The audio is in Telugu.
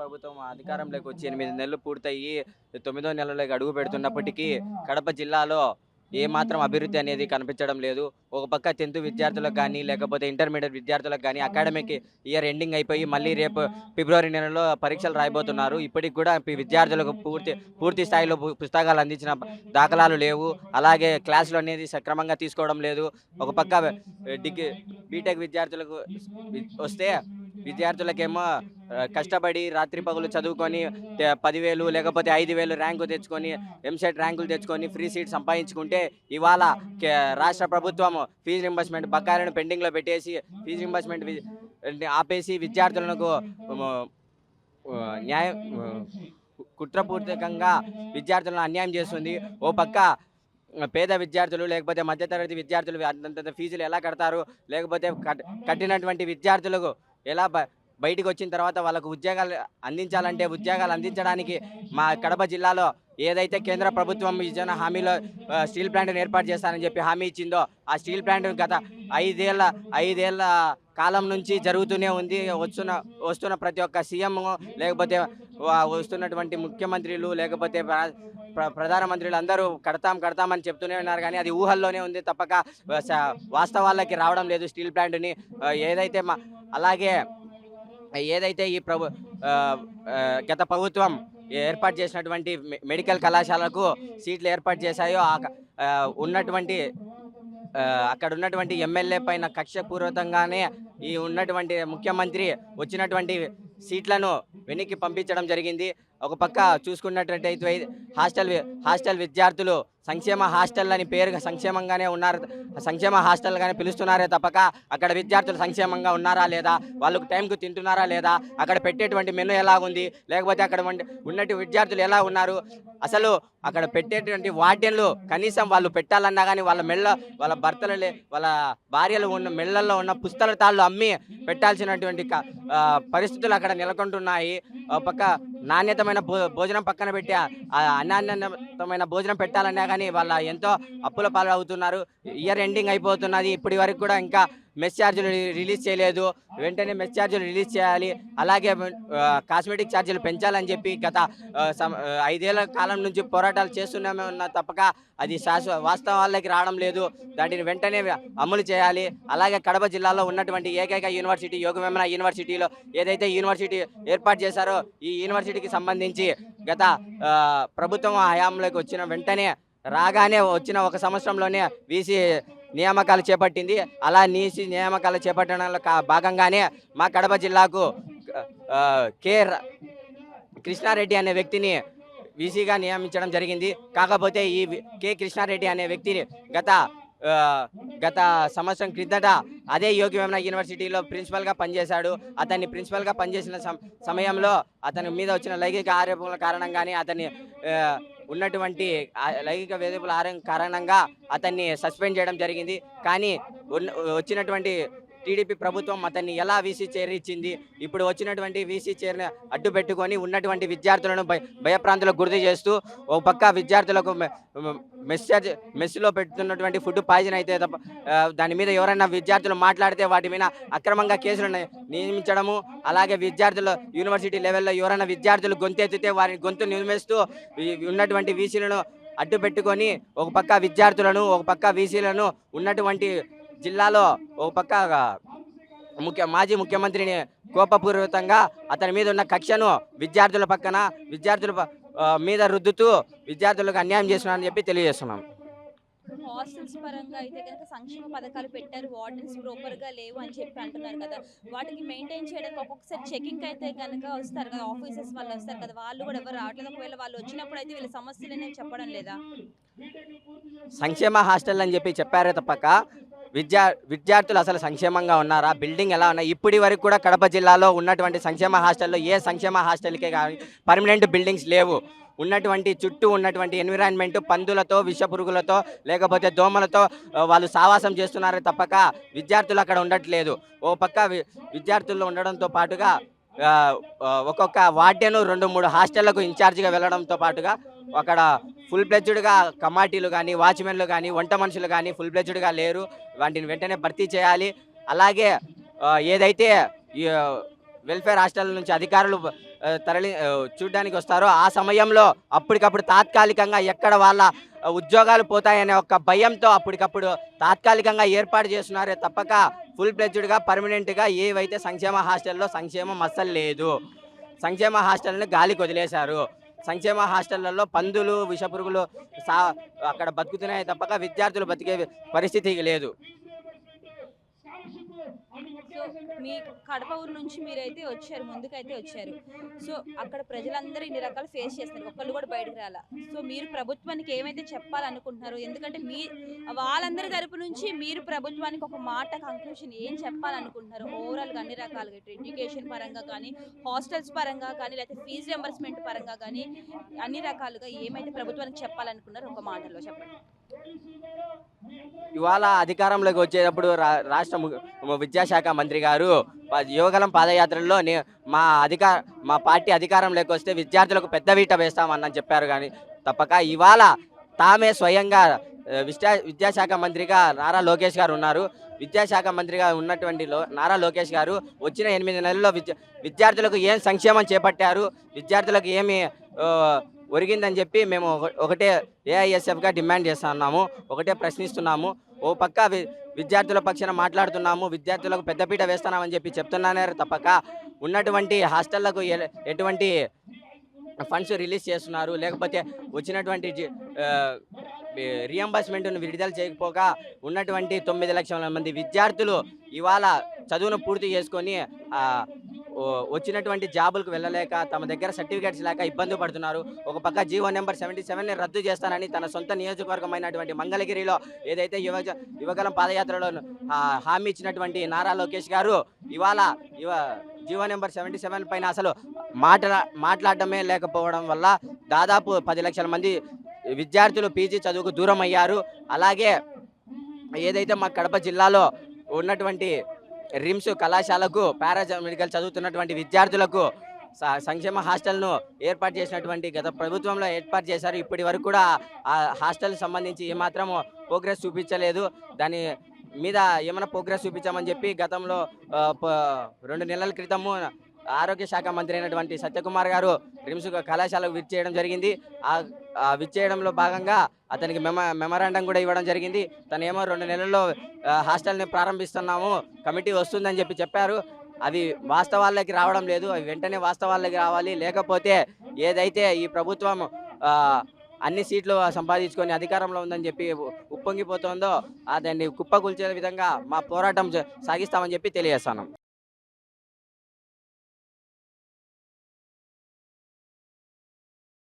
ప్రభుత్వం అధికారంలోకి వచ్చి ఎనిమిది నెలలు పూర్తయి తొమ్మిదో నెలలోకి అడుగు పెడుతున్నప్పటికీ కడప జిల్లాలో ఏ మాత్రం అభివృద్ధి అనేది కనిపించడం లేదు. ఒక పక్క టెన్త్ విద్యార్థులకు కానీ లేకపోతే ఇంటర్మీడియట్ విద్యార్థులకు కానీ అకాడమిక్ ఇయర్ ఎండింగ్ అయిపోయి మళ్ళీ రేపు ఫిబ్రవరి నెలలో పరీక్షలు రాయబోతున్నారు. ఇప్పటికి కూడా విద్యార్థులకు పూర్తి పూర్తి స్థాయిలో పుస్తకాలు అందించిన దాఖలాలు లేవు. అలాగే క్లాసులు అనేది సక్రమంగా తీసుకోవడం లేదు. ఒక పక్క డిగ్రీ బీటెక్ విద్యార్థులకు వస్తే విద్యార్థులకేమో కష్టపడి రాత్రి పగులు చదువుకొని పదివేలు లేకపోతే ఐదు వేలు ర్యాంకు తెచ్చుకొని ఎంసెట్ ర్యాంకులు తెచ్చుకొని ఫ్రీ సీట్ సంపాదించుకుంటే ఇవాళ కే- రాష్ట్ర ప్రభుత్వం ఫీజు రింబర్స్మెంట్ బకాయిలను పెండింగ్లో పెట్టేసి ఫీజు రింబర్స్మెంట్ ఆపేసి విద్యార్థులకు న్యాయ న్యాయం కుట్రపూర్వకంగా విద్యార్థులను అన్యాయం చేస్తుంది. ఓ పక్క పేద విద్యార్థులు లేకపోతే మధ్యతరగతి విద్యార్థులు అంతంత ఫీజులు ఎలా కడతారు? లేకపోతే కట్టినటువంటి విద్యార్థులకు ఎలా బ- బయటికి వచ్చిన తర్వాత వాళ్ళకు ఉద్యోగాలు అందించాలంటే ఉద్యోగాలు అందించడానికి మా కడప జిల్లాలో ఏదైతే కేంద్ర ప్రభుత్వం ఇచ్చిన హామీలో స్టీల్ ప్లాంట్ను ఏర్పాటు చేస్తానని చెప్పి హామీ ఇచ్చిందో ఆ స్టీల్ ప్లాంట్ గత ఐదేళ్ళ ఐదేళ్ళ కాలం నుంచి జరుగుతూనే ఉంది. వస్తున్న వస్తున్న ప్రతి ఒక్క సీఎం లేకపోతే వస్తున్నటువంటి ముఖ్యమంత్రులు లేకపోతే ప్రధానమంత్రులు అందరూ కడతాం కడతామని చెప్తూనే ఉన్నారు. కానీ అది ఊహల్లోనే ఉంది తప్పక. వాస్తవాలకి రావడం లేదు స్టీల్ ప్లాంట్ని. ఏదైతే అలాగే ఏదైతే ఈ ప్రభు గత ప్రభుత్వం ఏర్పాటు చేసినటువంటి మెడికల్ కళాశాలకు సీట్లు ఏర్పాటు చేశాయో ఉన్నటువంటి అక్కడ ఉన్నటువంటి ఎమ్మెల్యే పైన కక్షపూర్వకంగానే ఈ ఉన్నటువంటి ముఖ్యమంత్రి వచ్చినటువంటి సీట్లను వెనక్కి పంపించడం జరిగింది. ఒక పక్క చూసుకున్నట్లయితే హాస్టల్ హాస్టల్ విద్యార్థులు సంక్షేమ హాస్టల్ అని పేరు సంక్షేమంగానే ఉన్నారు. సంక్షేమ హాస్టల్గానే పిలుస్తున్నారే తప్పక. అక్కడ విద్యార్థులు సంక్షేమంగా ఉన్నారా లేదా? వాళ్ళకు టైంకు తింటున్నారా లేదా? అక్కడ పెట్టేటువంటి మెను ఎలా ఉంది లేకపోతే అక్కడ ఉన్నటువంటి విద్యార్థులు ఎలా ఉన్నారు? అసలు అక్కడ పెట్టేటువంటి వార్డెన్లు కనీసం వాళ్ళు పెట్టాలన్నా కానీ వాళ్ళ మెళ్ళ వాళ్ళ భర్తలు లే- వాళ్ళ భార్యలు ఉన్న మెళ్ళల్లో ఉన్న పుస్తల తాళ్ళు అమ్మి పెట్టాల్సినటువంటి పరిస్థితులు అక్కడ నెలకొంటున్నాయి. ఒక పక్క నాణ్యతమైన భో భోజనం పక్కన పెట్టి అనాణ్యతమైన భోజనం పెట్టాలన్నా కానీ వాళ్ళ ఎంతో అప్పుల పాలు అవుతున్నారు ఇయర్ ఎండింగ్ అయిపోతున్నది. ఇప్పటి వరకు కూడా ఇంకా మెస్ ఛార్జీలు రిలీజ్ చేయలేదు. వెంటనే మెస్ ఛార్జీలు రిలీజ్ చేయాలి. అలాగే కాస్మెటిక్ ఛార్జీలు పెంచాలని చెప్పి గత ఐదేళ్ళ కాలం నుంచి పోరాటాలు చేస్తున్నామే ఉన్న తప్పక అది శాశ్వ వాస్తవాల్లోకి రావడం లేదు. దాటిని వెంటనే అమలు చేయాలి. అలాగే కడప జిల్లాలో ఉన్నటువంటి ఏకైక యూనివర్సిటీ యోగవేమన యూనివర్సిటీలో ఏదైతే యూనివర్సిటీ ఏర్పాటు చేశారో ఈ యూనివర్సిటీకి సంబంధించి గత ప్రభుత్వం హయాంలోకి వచ్చిన వెంటనే రాగానే వచ్చిన ఒక సంవత్సరంలోనే వీసీ నియామకాలు చేపట్టింది. అలా నీసి నియామకాలు చేపట్టడంలో కా- భాగంగానే మా కడప జిల్లాకు కే ర- కృష్ణారెడ్డి అనే వ్యక్తిని వీసీగా నియమించడం జరిగింది. కాకపోతే ఈ వి- కె కృష్ణారెడ్డి అనే వ్యక్తిని గత గత సంవత్సరం క్రిందట అదే యోగి వేమన యూనివర్సిటీలో ప్రిన్సిపల్గా పనిచేశాడు. అతన్ని ప్రిన్సిపల్గా పనిచేసిన సమయంలో అతని మీద వచ్చిన లైంగిక ఆరోపణల కారణంగానే అతన్ని ఉన్నటువంటి లైంగిక వేధింపుల ఆరోపణ కారణంగా అతన్ని సస్పెండ్ చేయడం జరిగింది. కానీ వచ్చినటువంటి టీడీపీ ప్రభుత్వం అతన్ని ఎలా వీసీ చైర్ ఇచ్చింది ఇప్పుడు వచ్చినటువంటి వీసీ చైర్ని అడ్డు పెట్టుకొని ఉన్నటువంటి విద్యార్థులను భయ భయప్రాంతులకు గుర్తు చేస్తూ ఒక పక్క విద్యార్థులకు మె- మెసేజ్ మెస్సులో పెడుతున్నటువంటి ఫుడ్ పాయిజన్ అయితే తప్ప దాని మీద ఎవరైనా విద్యార్థులు మాట్లాడితే వాటి మీద అక్రమంగా కేసులు నియమించడము అలాగే విద్యార్థులు యూనివర్సిటీ లెవెల్లో ఎవరైనా విద్యార్థులు గొంతెత్తితే వారిని గొంతు నిర్మిస్తూ ఉన్నటువంటి వీసీలను అడ్డు పెట్టుకొని ఒక పక్క విద్యార్థులను ఒక పక్క వీసీలను ఉన్నటువంటి జిల్లాలో ఒక పక్క ముఖ్య మాజీ ముఖ్యమంత్రిని కోపపూర్వకంగా అతని మీద ఉన్న కక్షను విద్యార్థుల పక్కన విద్యార్థుల మీద రుద్దుతూ విద్యార్థులకు అన్యాయం చేస్తున్నారని చెప్పి తెలియజేస్తున్నాం. హాస్టల్స్ పరంగా అయితే కనుక సంక్షేమ పథకాలు పెట్టారు వార్డెన్స్ ప్రాపర్గా లేవు అని చెప్పి అంటున్నారు కదా. వాటికి మెయింటైన్ చేయడానికి ఒక్కొక్కసారి చెకింగ్ అయితే కనుక వస్తారు కదా ఆఫీసర్స్ వాళ్ళు వస్తారు కదా. వాళ్ళు కూడా ఎవరు రావట్లేదు. ఒకవేళ వాళ్ళు వచ్చినప్పుడు అయితే వీళ్ళ సమస్యలు అనేవి చెప్పడం లేదా? సంక్షేమ హాస్టల్ అని చెప్పి చెప్పారే తప్పక. విద్యా విద్యార్థులు అసలు సంక్షేమంగా ఉన్నారా? బిల్డింగ్ ఎలా ఉన్నాయి? ఇప్పటి వరకు కూడా కడప జిల్లాలో ఉన్నటువంటి సంక్షేమ హాస్టల్లో ఏ సంక్షేమ హాస్టల్కే కానీ పర్మనెంట్ బిల్డింగ్స్ లేవు. ఉన్నటువంటి చుట్టూ ఉన్నటువంటి ఎన్విరాన్మెంట్ పందులతో విషపురుగులతో లేకపోతే దోమలతో వాళ్ళు సావాసం చేస్తున్నారే తప్పక విద్యార్థులు అక్కడ ఉండట్లేదు. ఓ పక్క వి- విద్యార్థులు ఉండడంతో పాటుగా ఒక్కొక్క వార్డెను రెండు మూడు హాస్టళ్ళకు ఇన్ఛార్జిగా వెళ్ళడంతో పాటుగా అక్కడ ఫుల్ ప్లెజ్డ్గా కమాటీలు కానీ వాచ్మెన్లు కానీ వంట మనుషులు కానీ ఫుల్ ప్లెజ్డ్గా లేరు. వాటిని వెంటనే భర్తీ చేయాలి. అలాగే ఏదైతే వెల్ఫేర్ హాస్టల్ నుంచి అధికారులు తరలి చూడడానికి వస్తారో ఆ సమయంలో అప్పటికప్పుడు తాత్కాలికంగా ఎక్కడ వాళ్ళ ఉద్యోగాలు పోతాయనే ఒక భయంతో అప్పటికప్పుడు తాత్కాలికంగా ఏర్పాటు చేస్తున్నారే తప్పక ఫుల్ ప్లెజ్డ్గా పర్మనెంట్గా ఏవైతే సంక్షేమ హాస్టల్లో సంక్షేమం అస్సలు లేదు. సంక్షేమ హాస్టల్ని గాలికి వదిలేశారు. సంక్షేమ హాస్టళ్ళలో పందులు విషపురుగులు సా అక్కడ బతుకుతున్నాయి తప్పక విద్యార్థులు బతికే పరిస్థితి లేదు. సో మీ కడప ఊరు నుంచి మీరైతే వచ్చారు ముందుకైతే వచ్చారు. సో అక్కడ ప్రజలందరూ ఇన్ని రకాలు ఫేస్ చేస్తారు ఒక్కళ్ళు కూడా బయటకు రాలా. సో మీరు ప్రభుత్వానికి ఏమైతే చెప్పాలనుకుంటున్నారు ఎందుకంటే మీ వాళ్ళందరి తరపు నుంచి మీరు ప్రభుత్వానికి ఒక మాట కంక్లూషన్ ఏం చెప్పాలనుకుంటున్నారు ఓవరాల్గా అన్ని రకాలుగా ఇటు ఎడ్యుకేషన్ పరంగా కానీ హాస్టల్స్ పరంగా కానీ లేకపోతే ఫీజు రింబర్స్మెంట్ పరంగా కానీ అన్ని రకాలుగా ఏమైతే ప్రభుత్వానికి చెప్పాలనుకున్నారో ఒక మాటలో చెప్పండి. ఇవాళ అధికారంలోకి వచ్చేటప్పుడు రా- రాష్ట్ర ము- విద్యాశాఖ మంత్రి గారు యువగలం పాదయాత్రలో మా అధికార మా పార్టీ అధికారంలోకి వస్తే విద్యార్థులకు పెద్ద వీట వేస్తామని చెప్పారు కానీ తప్పక. ఇవాళ తామే స్వయంగా విద్యా విద్యాశాఖ మంత్రిగా నారా లోకేష్ గారు ఉన్నారు. విద్యాశాఖ మంత్రిగా ఉన్నటువంటి లో నారా లోకేష్ గారు వచ్చిన ఎనిమిది నెలల్లో విద్య విద్యార్థులకు ఏం సంక్షేమం చేపట్టారు? విద్యార్థులకు ఏమి ఒరిగిందని చెప్పి మేము ఒక- ఒకటే ఏఐఎస్ఎఫ్గా డిమాండ్ చేస్తున్నాము ఒకటే ప్రశ్నిస్తున్నాము. ఓ పక్క వి- విద్యార్థుల పక్షాన మాట్లాడుతున్నాము. విద్యార్థులకు పెద్దపీట వేస్తున్నామని చెప్పి చెప్తున్నానే తప్పక. ఉన్నటువంటి హాస్టళ్ళకు ఎ- ఎటువంటి ఫండ్స్ రిలీజ్ చేస్తున్నారు. లేకపోతే వచ్చినటువంటి రియంబర్స్మెంట్ను విడుదల చేయకపోగా ఉన్నటువంటి తొమ్మిది లక్షల మంది విద్యార్థులు ఇవాళ చదువును పూర్తి చేసుకొని వచ్చినటువంటి జాబులకు వెళ్ళలేక తమ దగ్గర సర్టిఫికేట్స్ లేక ఇబ్బంది పడుతున్నారు. ఒక పక్క జీవో నెంబర్ సెవెంటీ సెవెన్ని రద్దు చేస్తానని తన సొంత నియోజకవర్గమైనటువంటి మంగళగిరిలో ఏదైతే యువ యువగలం పాదయాత్రలో హామీ ఇచ్చినటువంటి నారా లోకేష్ గారు ఇవాళ యువ జీవో నెంబర్ సెవెంటీ సెవెన్ పైన అసలు మాట్లా మాట్లాడటమే లేకపోవడం వల్ల దాదాపు పది లక్షల మంది విద్యార్థులు పీజీ చదువుకు దూరం అయ్యారు అలాగే ఏదైతే మా కడప జిల్లాలో ఉన్నటువంటి రిమ్స్ కళాశాలకు పారామెడికల్ చదువుతున్నటువంటి విద్యార్థులకు సంక్షేమ హాస్టల్ను ఏర్పాటు చేసినటువంటి గత ప్రభుత్వంలో ఏర్పాటు చేశారు. ఇప్పటి వరకు కూడా ఆ హాస్టల్ సంబంధించి ఏమాత్రం ప్రోగ్రెస్ చూపించలేదు. దాని మీద ఏమైనా ప్రోగ్రెస్ చూపించామని చెప్పి గతంలో రెండు నెలల క్రితము ఆరోగ్య శాఖ మంత్రి అయినటువంటి సత్యకుమార్ గారు రిమ్స్ కళాశాలకు విచ్చేయడం జరిగింది. ఆ ఆ విచ్చేయడంలో భాగంగా అతనికి మెమ మెమరాండం కూడా ఇవ్వడం జరిగింది. తను ఏమో రెండు నెలల్లో హాస్టల్ని ప్రారంభిస్తున్నాము కమిటీ వస్తుందని చెప్పి చెప్పారు. అవి వాస్తవాల్లోకి రావడం లేదు. అవి వెంటనే వాస్తవాల్లోకి రావాలి. లేకపోతే ఏదైతే ఈ ప్రభుత్వం అన్ని సీట్లు సంపాదించుకొని అధికారంలో ఉందని చెప్పి ఉప్పొంగిపోతుందో దాన్ని కుప్పకూల్చే విధంగా మా పోరాటం సాగిస్తామని చెప్పి తెలియజేస్తాను